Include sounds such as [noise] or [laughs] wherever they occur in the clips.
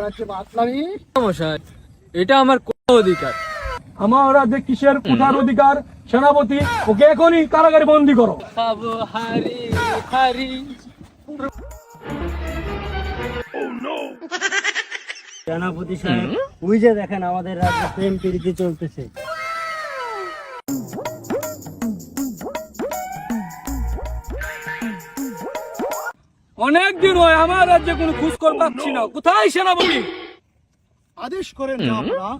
রাজ্যে মশাই এটা আমার কোন অধিকার? আমার রাজ্যে কিসের কোঠার অধিকার? সেনাপতি ওকে এখনই কারাগারে বন্দি করো। খাব হারি হারি। সেনাপতি সাহেব ওই যে দেখেন আমাদের রাজ্যে প্রেম প্রীতি চলতেছে। অনেক দিন হয় আমার রাজ্যে কোনো খোঁজ কর পাচ্ছি না কোথায় সেনাপতি? আদেশ করেন না আপনারা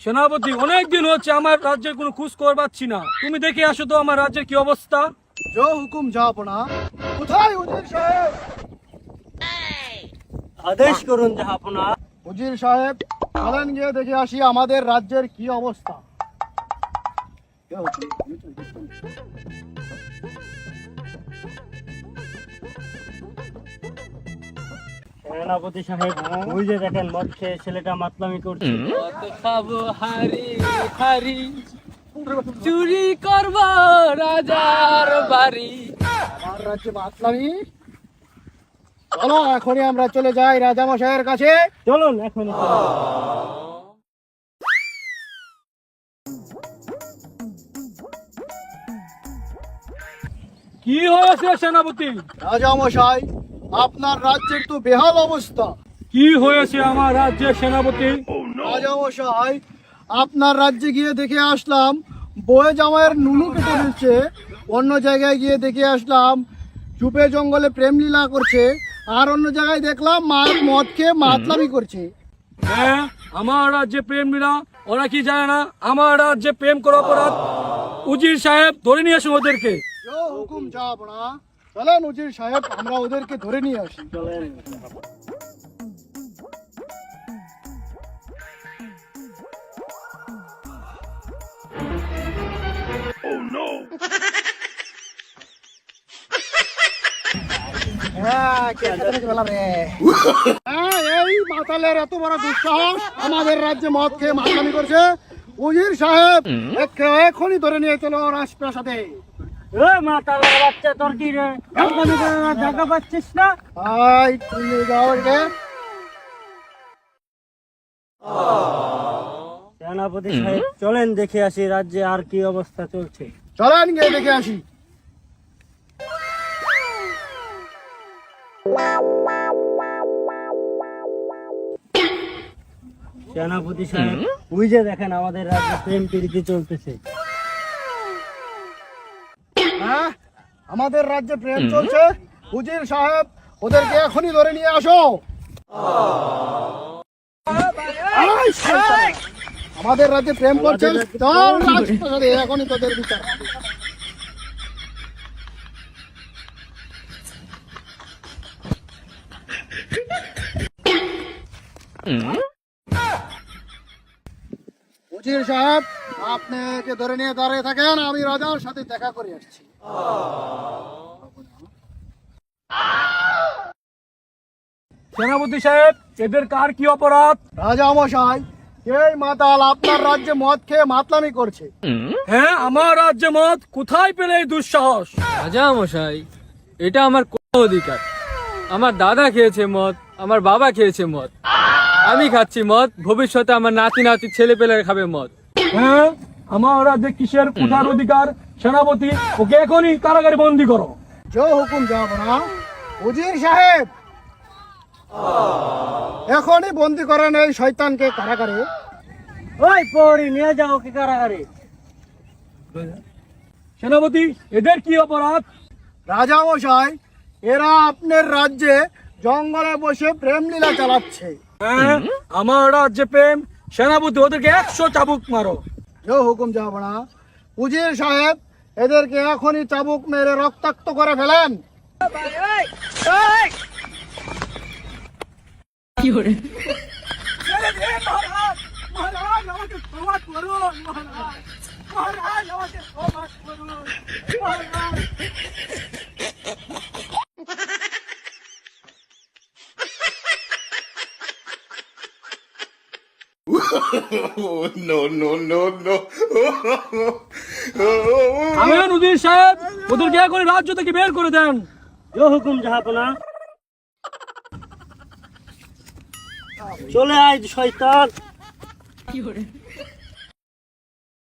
সেনাপতি অনেক দিন হচ্ছে আমার রাজ্যের কোনো খোঁজ কর পাচ্ছি না। তুমি দেখে আসো তো আমার রাজ্যের কি অবস্থা। জো হুকুম জাহাপনা কোথায় উজির সাহেব? আদেশ করুন জাহাপনা উজির সাহেব চলেন গিয়ে দেখে আসি আমাদের রাজ্যের কি অবস্থা। সেনাপতি সাহেব ওই যে দেখেন মদ খেয়ে ছেলেটা মাতলামি করছে। খাব হারি হারি। চুরি করব রাজার বাড়ি। আমার রাজ্যে মাতলামি। চলো এখনই আমরা চলে যাই রাজা রাজামশাইয়ের কাছে। চলুন এখন কি হয়েছে সেনাপতি? রাজামশাই আপনার রাজ্যের তো বেহাল অবস্থা। কি হয়েছে আমার রাজ্যের সেনাপতি? রাজামশাই আপনার রাজ্যে গিয়ে দেখে আসলাম বয়ে জামাইয়ের নুনু কেটে ফেলছে। অন্য জায়গায় গিয়ে দেখে আসলাম চুপে জঙ্গলে প্রেম লীলা করছে। আর অন্য জায়গায় দেখলাম মার মদ খেয়ে মাতলামি করছে। হ্যাঁ আমার রাজ্যে প্রেম মিলা ওরা কি জানে না? আমার রাজ্যে প্রেম করা অপরাধ। উজির সাহেব ধরে নিয়ে আসুন ওদেরকে। হুকুম যাব না চলেন উজির সাহেব আমরা ওদেরকে ধরে নিয়ে আসি। হ্যাঁ, হ্যাঁ, এই মাতালের এত বড় দুঃসাহস আমাদের রাজ্যে মদ খেয়ে মাতলামি করছে। উজির সাহেব একে এখনই ধরে নিয়ে চলো রাজপ্রাসাদে। বাচ্চা তোর কি রে? মাতলামি পাচ্ছিস না? আই তুমি যাও এদিকে। সেনাপতি সাহেব চলেন দেখে আসি রাজ্যে আর কি অবস্থা চলছে। চলেন গিয়ে দেখে আসি। সেনাপতি সাহেব ওই যে দেখেন আমাদের রাজ্যে প্রেম প্রীতি চলতেছে হ্যাঁ আমাদের রাজ্যে প্রেম চলছে। উজির সাহেব ওদেরকে এখনই ধরে নিয়ে আসো। আমাদের রাজ্যে প্রেম করছে চল রাজপ্রাসাদে এখনই তোদের বিচার। উজির সাহেব আপনাকে ধরে নিয়ে দাঁড়িয়ে থাকেন আমি রাজার সাথে দেখা করে আসছি। সেনাপতি সাহেব এদের কার কি অপরাধ? রাজা মশাই এই মাতাল আপনার রাজ্যে মদ খেয়ে মাতলামি করছে। হ্যাঁ আমার রাজ্যে মত কোথায় পেলে এই দুঃসাহস? রাজা মশাই এটা আমার কোন অধিকার। আমার দাদা খেয়েছে মদ আমার বাবা খেয়েছে মদ। আমি খাচ্ছি মদ ভবিষ্যতে আমার নাতি নাতি ছেলে পেলে খাবে মদ। হ্যাঁ? আমার রাজ্যে কিসের কোঠার অধিকার? সেনাপতি ওকে এখনই কারাগারে বন্দি করো। জো হুকুম যাব না। উজির সাহেব! এখনই বন্দি করেন এই শয়তানকে কারাগারে। ওই পরি নিয়ে যাও কি কারাগারে। সেনাপতি এদের কি অপরাধ? রাজা মশাই এরা আপনার রাজ্যে জঙ্গলে বসে প্রেম লীলা চালাচ্ছে। হ্যাঁ আমার রাজ্যে প্রেম সেনাপতি ওদেরকে একশো চাবুক মারো। হুকুম যাব না উজির সাহেব এদেরকে এখনই চাবুক মেরে রক্তাক্ত করে ফেলেন। [laughs] [laughs] আমি উজির সাহেব ওদেরকে করে রাজ্য থেকে বের করে দেন। হুকুম জাহাপনা চলে আয় শয়তান।